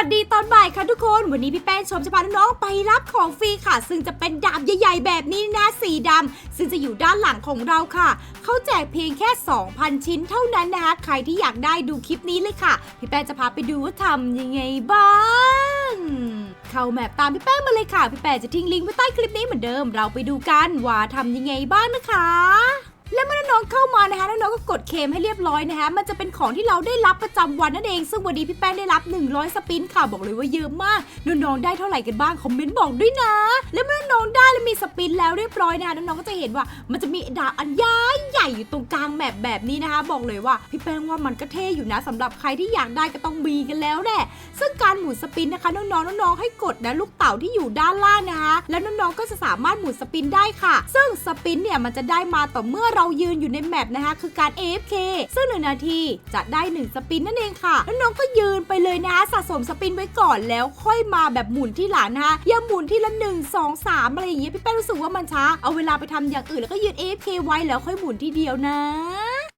วัสดีตอนบ่ายค่ะทุกคน วันนี้พี่แป้งชมจะพาน้องๆไปรับของฟรีค่ะ ซึ่งจะเป็นดาบใหญ่ๆแบบนี้นะสีดำซึ่งจะอยู่ด้านหลังของเราค่ะ เขาแจกเพียงแค่ 2,000 ชิ้นเท่านั้นนะคะใครที่อยากได้ดูคลิปนี้เลยค่ะ พี่แป้งจะพาไปดูว่าทำยังไงบ้างเข้าแมปตามพี่แป้งมาเลยค่ะ พี่แป้งจะทิ้งลิงก์ไว้ใต้คลิปนี้เหมือนเดิม เราไปดูกันว่าทำยังไงบ้างนะคะ เมื่อน้องๆเข้ามานะคะน้องๆก็กดเคมให้เรียบร้อยนะคะมันจะเป็นของที่เราได้รับประจำวันนั่นเอง ซึ่งวันนี้พี่แป้งได้รับ 100 สปินค่ะบอกเลยว่าเยอะมากน้องๆได้เท่าไหร่กันบ้างคอมเมนต์บอกด้วยนะ และเมื่อน้องได้และมีสปินแล้วเรียบร้อยนะคะน้องๆก็จะเห็นว่ามันจะมีดาบอันใหญ่ใหญ่อยู่ตรงกลางแมปแบบนี้นะคะ บอกเลยว่าพี่แป้งว่ามันก็เท่อยู่นะสำหรับใครที่อยากได้ก็ต้องมีกันแล้วแหละซึ่งการหมุนสปินนะคะน้องๆน้องๆให้กดนะลูกเต่าที่อยู่ด้านล่างนะคะ แล้วน้องๆก็จะสามารถหมุนสปินได้ค่ะ ซึ่งสปินเนี่ยมันจะได้มาต่อเมื่อเรายืนอยู่ในแมปนะคะ คือการ AFK ซึ่งหนึ่งนาทีจะได้หนึ่งสปินนั่นเองค่ะ แล้วน้องก็ยืนไปเลยนะคะสะสมสปินไว้ก่อนแล้วค่อยมาแบบหมุนที่หลังนะคะอย่าหมุนที่ละหนึ่งสองสามอะไรอย่างเงี้ยพี่แป้รู้สึกว่ามันช้า เอาเวลาไปทำอย่างอื่นแล้วก็ยืน AFK ไว้แล้วค่อยหมุนทีเดียวนะ